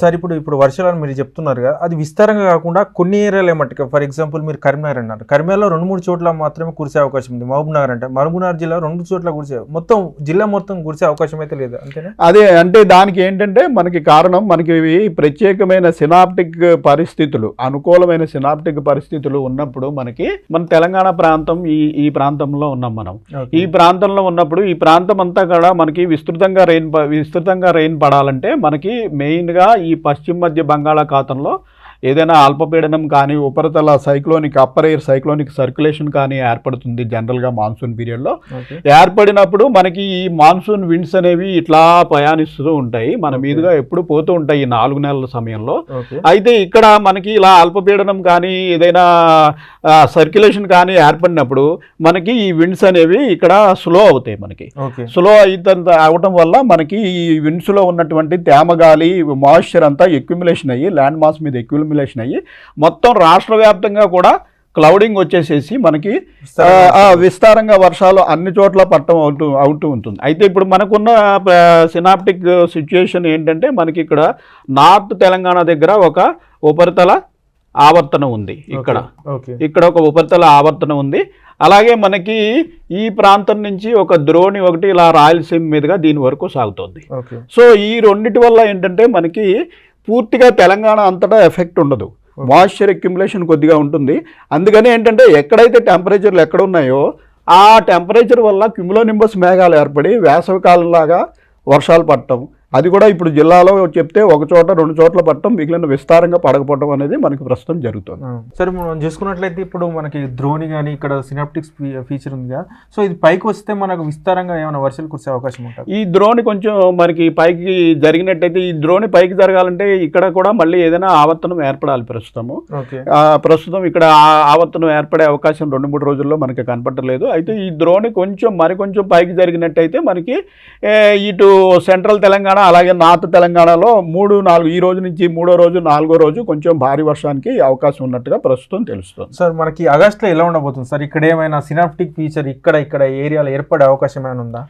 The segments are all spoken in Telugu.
సార్ ఇప్పుడు ఇప్పుడు వర్షాలను మీరు చెప్తున్నారు కదా అది విస్తారంగా కాకుండా కొన్ని ఏరియాలు ఏమంటే ఫర్ ఎగ్జాంపుల్ మీరు కరీంనగర్ అన్నారు. కరీంనగర్లో రెండు మూడు చోట్ల మాత్రమే కురిసే అవకాశం ఉంది. మహబూబ్ నగర్ అంటే మహబూబ్ నగర్ జిల్లా రెండు చోట్ల కురిసే మొత్తం జిల్లా మొత్తం కురిసే అవకాశం అయితే లేదు అంతేనా? అదే అంటే దానికి ఏంటంటే మనకి కారణం మనకి ఇవి ప్రత్యేకమైన సినాప్టిక్ పరిస్థితులు అనుకూలమైన సినాప్టిక్ పరిస్థితులు ఉన్నప్పుడు మనకి మన తెలంగాణ ప్రాంతం ఈ ఈ ప్రాంతంలో ఉన్నాం మనం. ఈ ప్రాంతంలో ఉన్నప్పుడు ఈ ప్రాంతం అంతా కూడా మనకి విస్తృతంగా రెయిన్ విస్తృతంగా రెయిన్ పడాలంటే మనకి మెయిన్గా ఈ పశ్చిమ మధ్య బంగాళాఖాతంలో ఏదైనా అల్పపీడనం కానీ ఉపరితల cyclonic upper air cyclonic circulation కానీ ఏర్పడుతుంది జనరల్గా మాన్సూన్ పీరియడ్లో. ఏర్పడినప్పుడు మనకి ఈ మాన్సూన్ విండ్స్ అనేవి ఇట్లా ప్రయాణిస్తూ ఉంటాయి. మన. మీదుగా ఎప్పుడు పోతూ ఉంటాయి ఈ నాలుగు నెలల సమయంలో. అయితే ఇక్కడ మనకి ఇలా అల్పపీడనం కానీ ఏదైనా సర్క్యులేషన్ కానీ ఏర్పడినప్పుడు మనకి ఈ విండ్స్ అనేవి ఇక్కడ స్లో అవుతాయి మనకి. స్లో అయితంత అవటం వల్ల మనకి ఈ విండ్స్లో ఉన్నటువంటి తేమ గాలి మాయిశ్చర్ అంతా ఎక్యుమిలేషన్ అయ్యి ల్యాండ్ మాస్ మీద ఎక్యుమిలేషన్ అయ్యి మొత్తం రాష్ట్ర వ్యాప్తంగా కూడా క్లౌడింగ్ వచ్చేసేసి మనకి విస్తారంగా వర్షాలు అన్ని చోట్ల పట్టం అవుతూ అవుతూ ఉంటుంది. అయితే ఇప్పుడు మనకున్న సినాప్టిక్ సిచ్యుయేషన్ ఏంటంటే మనకి ఇక్కడ నార్త్ తెలంగాణ దగ్గర ఒక ఉపరితల ఆవర్తనం ఉంది ఇక్కడ. ఇక్కడ ఒక ఉపరితల ఆవర్తనం ఉంది. అలాగే మనకి ఈ ప్రాంతం నుంచి ఒక ద్రోణి ఒకటి ఇలా రాయలసీమ మీదుగా దీని వరకు సాగుతోంది. సో ఈ రెండిటి వల్ల ఏంటంటే మనకి పూర్తిగా తెలంగాణ అంతటా ఎఫెక్ట్ ఉండదు. మాయిశ్చర్ అక్యుములేషన్ కొద్దిగా ఉంటుంది. అందుకని ఏంటంటే ఎక్కడైతే టెంపరేచర్లు ఎక్కడ ఉన్నాయో ఆ టెంపరేచర్ వల్ల క్యుములోనింబస్ మేఘాలు ఏర్పడి వేసవి కాలంలాగా వర్షాలు పడటం అది కూడా ఇప్పుడు జిల్లాలో చెప్తే ఒక చోట రెండు చోట్ల పడటం మిగిలిన విస్తారంగా పడకపోవడం అనేది మనకి ప్రస్తుతం జరుగుతుంది. సరే మనం చూసుకున్నట్లయితే ఇప్పుడు మనకి ద్రోణి కానీ ఇక్కడ సినాప్టిక్స్ ఫీచర్ ఉంది కదా. సో ఇది పైకి వస్తే మనకు విస్తారంగా ఏమైనా వర్షాలు కురిసే అవకాశం ఉంటుంది? ఈ ద్రోణి కొంచెం మనకి పైకి జరిగినట్టయితే ఈ ద్రోణి పైకి జరగాలంటే ఇక్కడ కూడా మళ్ళీ ఏదైనా ఆవర్తనం ఏర్పడాలి ప్రస్తుతము. ప్రస్తుతం ఇక్కడ ఆ- ఆవర్తనం ఏర్పడే అవకాశం రెండు మూడు రోజుల్లో మనకి కనపడలేదు. అయితే ఈ ద్రోణి కొంచెం మరి కొంచెం పైకి జరిగినట్టయితే మనకి ఇటు సెంట్రల్ తెలంగాణ అలాగే నార్త్ తెలంగాణలో మూడు నాలుగు ఈ రోజు నుంచి మూడో రోజు నాలుగో రోజు కొంచెం భారీ వర్షానికి అవకాశం ఉన్నట్టుగా ప్రస్తుతం తెలుస్తుంది. సార్ మనకి ఆగస్ట్లో ఎలా ఉండబోతుంది? సార్ ఇక్కడ ఏమైనా సినాప్టిక్ ఫీచర్ ఇక్కడ ఇక్కడ ఏరియాలో ఏర్పడే అవకాశం ఏమైనా ఉందా?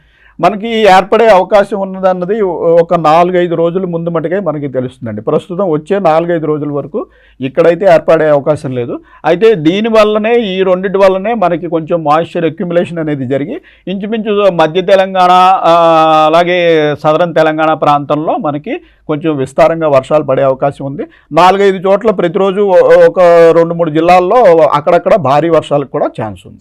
మనకి ఏర్పడే అవకాశం ఉన్నదన్నది ఒక నాలుగైదు రోజుల ముందు మటుకే మనకి తెలుస్తుందండి. ప్రస్తుతం వచ్చే నాలుగైదు రోజుల వరకు ఇక్కడైతే ఏర్పడే అవకాశం లేదు. అయితే దీని వల్లనే ఈ రెండింటి వల్లనే మనకి కొంచెం మాయిశ్చర్ అక్యుములేషన్ అనేది జరిగి ఇంచుమించు మధ్య తెలంగాణ అలాగే సదరన్ తెలంగాణ ప్రాంతంలో మనకి కొంచెం విస్తారంగా వర్షాలు పడే అవకాశం ఉంది. నాలుగైదు చోట్ల ప్రతిరోజు ఒక రెండు మూడు జిల్లాల్లో అక్కడక్కడ భారీ వర్షాలకు కూడా ఛాన్స్ ఉంది.